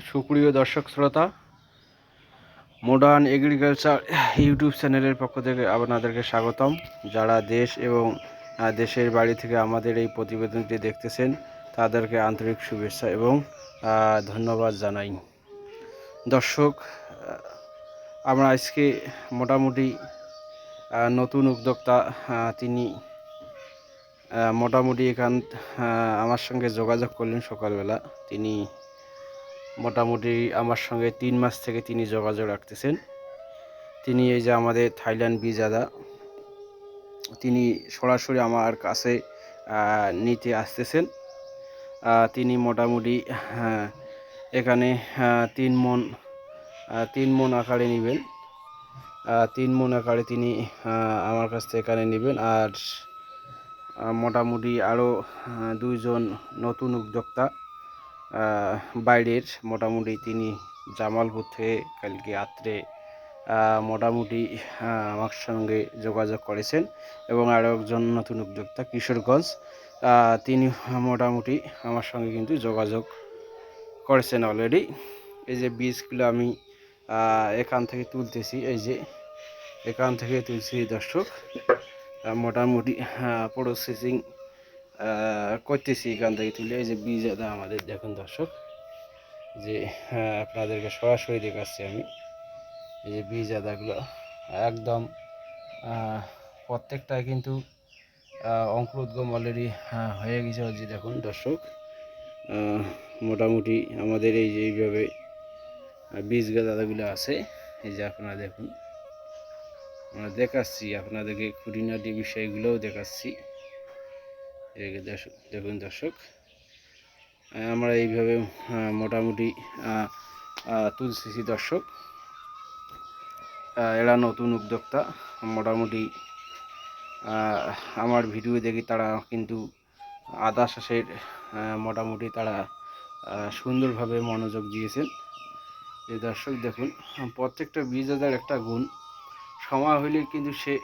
সুপ্রিয় দর্শক শ্রোতা মডার্ন এগ্রিকালচার ইউটিউব চ্যানেলের পক্ষ থেকে আপনাদেরকে স্বাগতম। যারা দেশ এবং দেশের বাড়ি থেকে আমাদের এই প্রতিবেদনটি দেখতেছেন, তাদেরকে আন্তরিক শুভেচ্ছা এবং ধন্যবাদ জানাই। দর্শক আমরা আজকে মোটামুটি নতুন উদ্যোক্তা তিনি মোটামুটি এখান আমার সঙ্গে যোগাযোগ করলেন সকালবেলা। তিনি মোটামুটি আমার সঙ্গে তিন মাস থেকে তিনি যোগাযোগ রাখতেছেন। তিনি এই যে আমাদের থাইল্যান্ড বিজাদা তিনি সরাসরি আমার কাছে নিতে আসতেছেন। তিনি মোটামুটি হ্যাঁ, এখানে তিন মন তিন মন আকারে নেবেন। তিন মন আকারে তিনি আমার কাছ থেকে এখানে নেবেন। আর মোটামুটি আরও দুইজন নতুন উদ্যোক্তা বাইরের মোটামুটি তিনি জামালপুর থেকে কালকে রাত্রে মোটামুটি আমার সঙ্গে যোগাযোগ করেছেন এবং আরও একজন নতুন উদ্যোক্তা কিশোরগঞ্জ তিনি মোটামুটি আমার সঙ্গে কিন্তু যোগাযোগ করেছেন অলরেডি এই যে বীজগুলো আমি এখান থেকে তুলতেছি, এই যে এখান থেকে তুলছি দর্শক মোটামুটি প্রসেসিং করতেছি এখান থেকে তুলে এই যে বীজ আমাদের দেখুন দর্শক যে আহ, আপনাদেরকে সরাসরি দেখাচ্ছি আমি। এই যে বীজ আদাগুলো একদম আহ, প্রত্যেকটাই কিন্তু অঙ্কুরোদ্গম অলরেডি হয়ে গেছে যে দেখুন দর্শক। মোটামুটি আমাদের এই যে এইভাবে বীজ গাদাগুলো আছে। এই যে আপনারা দেখুন আমরা দেখাচ্ছি আপনাদেরকে খুঁটিনাটি বিষয়গুলোও দেখাচ্ছি। দেখুন দর্শক আমরা এইভাবে মোটামুটি আহ, দর্শক এরা নতুন উদ্যোক্তা মোটামুটি আমার ভিডিও দেখি তারা কিন্তু আদা চাষের মোটামুটি তারা সুন্দরভাবে মনোযোগ দিয়েছেন। এই দর্শক দেখুন প্রত্যেকটা বীজ একটা গুণ। সময় হলে কিন্তু সে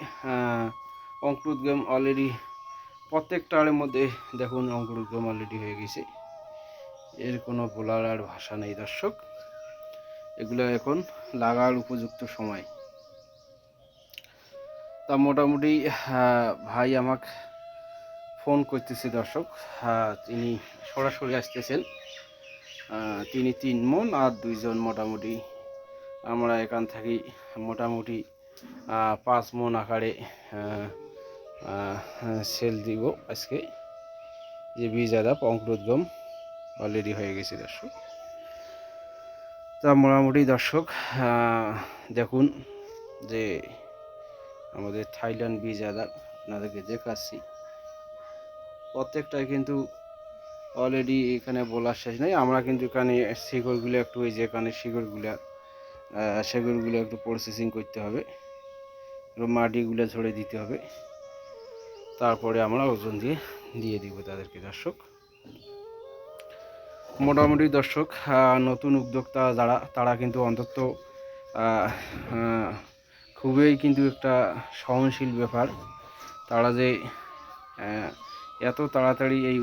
অঙ্কুরোদ্গম অলরেডি প্রত্যেকটার মধ্যে দেখুন অঙ্কুরোদ্গম অলরেডি হয়ে গেছে। এর কোনো বলার আর ভাষা নেই দর্শক। এগুলো এখন লাগার উপযুক্ত সময়। তা মোটামুটি ভাই আমাকে ফোন করতেছে দর্শক। তিনি সরাসরি আসতেছেন। তিনি তিন মন আর দুইজন মোটামুটি। আমরা এখান থেকে মোটামুটি পাঁচ মন আকারে সেল দিব আজকে। যে বীজ আদা অঙ্কুরোদ্গম অলরেডি হয়ে গেছে দর্শক। তা মোটামুটি দর্শক দেখুন যে আমাদের থাইল্যান্ড বীজ আদা আপনাদেরকে দেখাচ্ছি। প্রত্যেকটাই কিন্তু অলরেডি এখানে বলার শেষ নেই। আমরা কিন্তু এখানে শিকড়গুলো একটু ওই যে এখানে শিকড়গুলো সেগুলোগুলো একটু প্রসেসিং করতে হবে। মাটিগুলো ঝরে দিতে হবে। তারপরে আমরা ওজন দিয়ে দিয়ে দিব তাদেরকে, দর্শক। মোটামুটি দর্শক নতুন উদ্যোক্তা যারা, তারা কিন্তু অন্তত খুবই কিন্তু একটা সহনশীল ব্যাপার। তারা যে এত তাড়াতাড়ি এই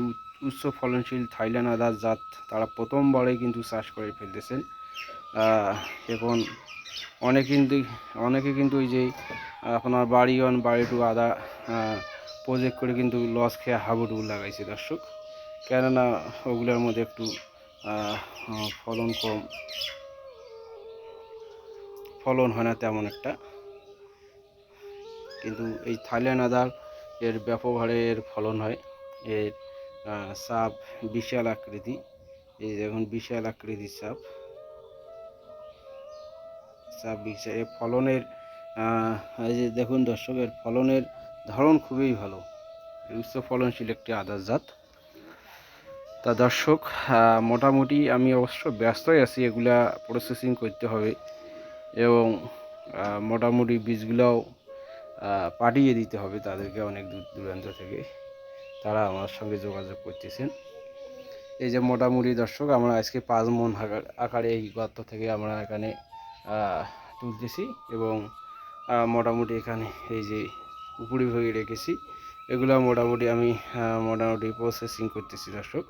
উচ্চ ফলনশীল থাইল্যান্ড আদার জাত, তারা প্রথমবারে কিন্তু চাষ করে ফেলতেছেন। এখন অনেক কিন্তু, অনেকে কিন্তু ওই যে, আপনার বাড়ি অন বাড়ি টু আদা প্রজেক্ট করে কিন্তু লস খেয়ে হাবুডুবু লাগাইছে দর্শক। কেননা ওগুলোর মধ্যে একটু ফলন কম। ফলন হয় না তেমন একটা। কিন্তু এই থাইল্যান্ড আদার এর ব্যাপক হারে এর ফলন হয়। এর সাপ বিশাল আকৃতি। এই দেখুন বিশাল আকৃতির সাপ। সাপ বিশাল। এর ফলনের এই যে দেখুন দর্শক, এর ফলনের ধরন খুবই ভালো। উচ্চ ফলনশীল একটি আদার জাত। তা দর্শক মোটামুটি আমি অবশ্য ব্যস্তই আছি, এগুলা প্রসেসিং করতে হবে এবং মোটামুটি বীজগুলোও পাঠিয়ে দিতে হবে তাদেরকে অনেক দূর দূরান্ত থেকে। তারা আমার সঙ্গে যোগাযোগ করতেছেন। এই যে মোটামুটি দর্শক, আমরা আজকে পাঁচ মন আকারে এই গর্ত থেকে আমরা এখানে তুলতেছি এবং মোটামুটি এখানে এই যে উপরি ভাগে রেখেছি। এগুলো মোটামুটি আমি মোটামুটি প্রসেসিং করতেছি দর্শক।